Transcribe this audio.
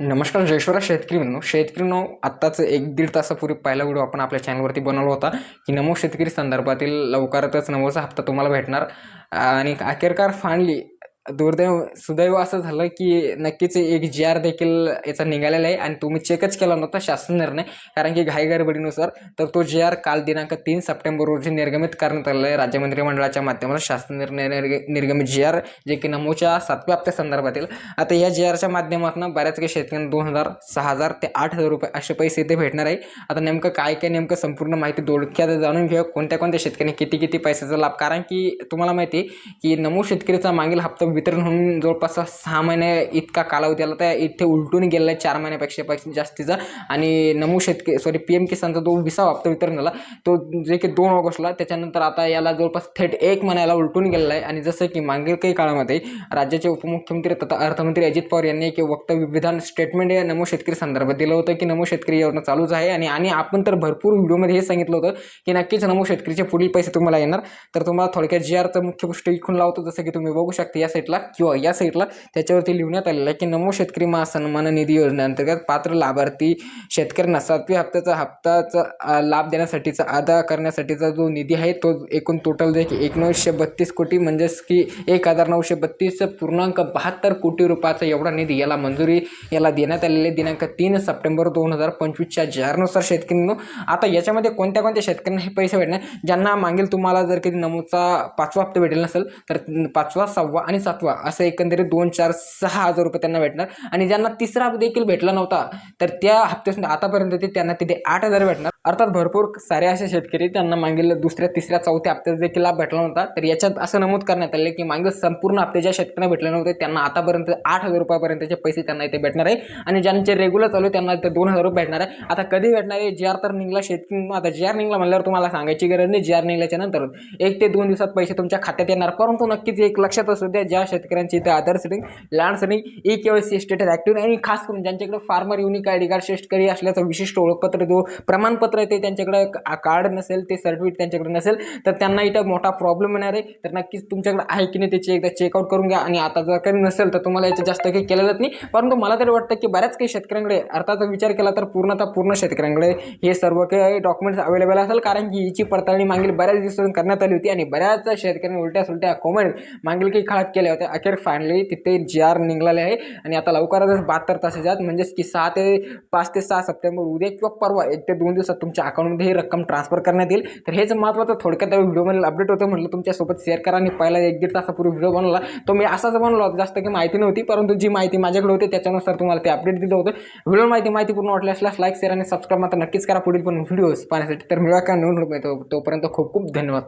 नमस्कार जयश्वरा शेतकरी म्हणून शेतकरीनो आत्ताच एक दीड तासापूर्वी पहिला व्हिडिओ आपण आपल्या चॅनलवरती बनवला होता की नमो शेतकरी संदर्भातील लवकरातच नमोचा हप्ता तुम्हाला भेटणार. आणि अखेरकार फाणली दुर्दैव सुदैव असं झालं की नक्कीच एक जी आर देखील याचा निघालेला आहे. आणि तुम्ही चेकच केला नव्हता शासन निर्णय. कारण की घाईगडबडीनुसार तर तो जी आर काल दिनांक तीन सप्टेंबर रोजी निर्गमित करण्यात आलेला आहे. राज्य मंत्रिमंडळाच्या माध्यमातून शासन निर्णय निर्ग निर्गमित जी आर जे की नमोच्या सातव्या हप्त्या संदर्भातील. आता या जी आरच्या माध्यमातून बऱ्याच काही शेतकऱ्यांना दोन हजार सहा हजार ते आठ हजार रुपये असे पैसे इथे भेटणार आहे. आता नेमकं काय काय नेमकं संपूर्ण माहिती दोडक्यात जाणून घेऊ कोणत्या कोणत्या शेतकऱ्यांनी किती किती पैशाचा लाभ? कारण की तुम्हाला माहिती आहे की नमो शेतकरीचा मागील हप्ता वितरण होऊन जवळपास सहा महिने इतका कालावधी आला तर इथे उलटून गेलेला आहे चार महिन्यापेक्षा पैसे जास्तीचा. आणि नमू शेतकरी सॉरी पी एम किसानचा जो विसावा हप्ता वितरण झाला तो जे की दोन ऑगस्टला त्याच्यानंतर आता याला जवळपास थेट एक महिन्याला उलटून गेलेला आहे. आणि जसं की मागील काही काळामध्ये राज्याचे उपमुख्यमंत्री तथा अर्थमंत्री अजित पवार यांनी एक वक्तव्य विधान स्टेटमेंट या नमो शेतकरी संदर्भात दिलं होतं की नमो शेतकरी योजना चालूच आहे. आणि आणि आपण तर भरपूर व्हिडिओमध्ये हे सांगितलं होतं की नक्कीच नमो शेतकरीचे पुढील पैसे तुम्हाला येणार. तर तुम्हाला थोडक्यात जी आरचं मुख्य गोष्ट इकून लावतो जसं की तुम्ही बघू शकता या साईटला किंवा या साईटला त्याच्यावरती लिहिण्यात आलेलं आहे की नमो शेतकरी महासन्मान निधी योजनेअंतर्गत पात्र लाभार्थी शेतकऱ्यांना सातव्या हप्त्याचा हप्ताचा लाभ देण्यासाठीचा अदा करण्यासाठीचा जो निधी आहे तो एकूण टोटल जे की एकोणीसशे बत्तीस कोटी म्हणजेच की एक हजार नऊशे बत्तीस पूर्णांक बहात्तर कोटी रुपयाचा एवढा निधी याला मंजुरी याला देण्यात आलेली दिनांक तीन सप्टेंबर दोन हजार पंचवीसच्या जाहीरनुसार शेतकऱ्यांनो आता याच्यामध्ये कोणत्या कोणत्या शेतकऱ्यांना हे पैसे भेटणार? ज्यांना मागील तुम्हाला जर कधी नमूचा पाचवा हप्ता भेटेल नसेल तर पाचवा सहावा आणि सातवा असं एकंदरीत दोन चार सहा हजार रुपये त्यांना भेटणार. आणि ज्यांना तिसरा देखील भेटला नव्हता तर त्या हप्त्यापासून आतापर्यंत ते त्यांना तिथे आठ हजार भेटणार. अर्थात भरपूर सारे असे शेतकरी त्यांना मागील दुसऱ्या तिसऱ्या चौथ्या हप्त्यात देखील लाभ भेटला नव्हता. तर याच्यात असं नमूद करण्यात आले की मागील संपूर्ण हप्ते ज्या शेतकऱ्यांना भेटले नव्हते त्यांना आतापर्यंत आठ हजार रुपयापर्यंतचे पैसे त्यांना इथे भेटणार आहे. आणि ज्यांचे रेग्युलर चालू त्यांना इथे दोन हजार रुपये भेटणार आहे. आता कधी भेटणार आहे जे आर तर निघला शेतकरी आता जी आर निघला म्हणल्यावर तुम्हाला सांगायची गरज नाही जी आर निघल्याच्या नंतर. एक ते दोन दिवसात पैसे तुमच्या खात्यात येणार परंतु नक्कीच एक लक्षात असू द्या ज्या शेतकऱ्यांची इथे Aadhaar seeding land seeding e K Y C status active आणि खास करून ज्यांच्याकडे farmer unique I D card शेतकरी असल्याचं विशिष्ट ओळखपत्र जो प्रमाणपत्र आहे ते त्यांच्याकडे कार्ड नसेल ते सर्टिफिकेट त्यांच्याकडे नसेल तर त्यांना इथं मोठा प्रॉब्लेम येणार आहे. तर नक्कीच तुमच्याकडे आहे की नाही त्याची एकदा चेकआउट करून घ्या. आणि आता जर काही नसेल तर तुम्हाला याचं जास्त काही केलं जात नाही. परंतु मला तरी वाटतं की बऱ्याच काही शेतकऱ्यांकडे अर्थात विचार केला तर पूर्णतः पूर्ण शेतकऱ्यांकडे हे सर्व काही डॉक्युमेंट्स अवेलेबल असेल. कारण की हिची पडताळणी मागील बऱ्याच दिवसातून करण्यात आली होती. आणि बऱ्याच शेतकऱ्यांनी उलट्या सुलट्या कॉमेंट मागील काही काळात केल्या. होत्या अखेर फायनली तिथे जी आर निघाले आहे. आणि आता लवकरच बहात्तर तासाच्या आत म्हणजेच की सहा ते पाच ते सहा सप्टेंबर उद्या किंवा परवा एक ते दोन दिवसात तुमच्या अकाउंटमध्ये ही रक्कम ट्रान्सफर करण्यात येईल. तर हेच महत्त्वाचं थोडक्यात व्हिडिओमध्ये अपडेट होतं म्हटलं तुमच्यासोबत शेअर करा आणि पहिला एक दीड तासापूर्वी व्हिडिओ बनवला तो मी असाच बनवला होता जास्त काही माहिती नव्हती परंतु जी माहिती माझ्याकडे होती त्याच्यानुसार तुम्हाला ते अपडेट दिलं होतं. व्हिडिओ माहिती माहिती पूर्ण वाटली असल्यास लाईक शेअर आणि सबस्क्राईब मात्र नक्कीच करा. पुढील पण व्हिडिओज पाहण्यासाठी तर मिळवा का नवीन रुपये तोपर्यंत खूप खूप धन्यवाद.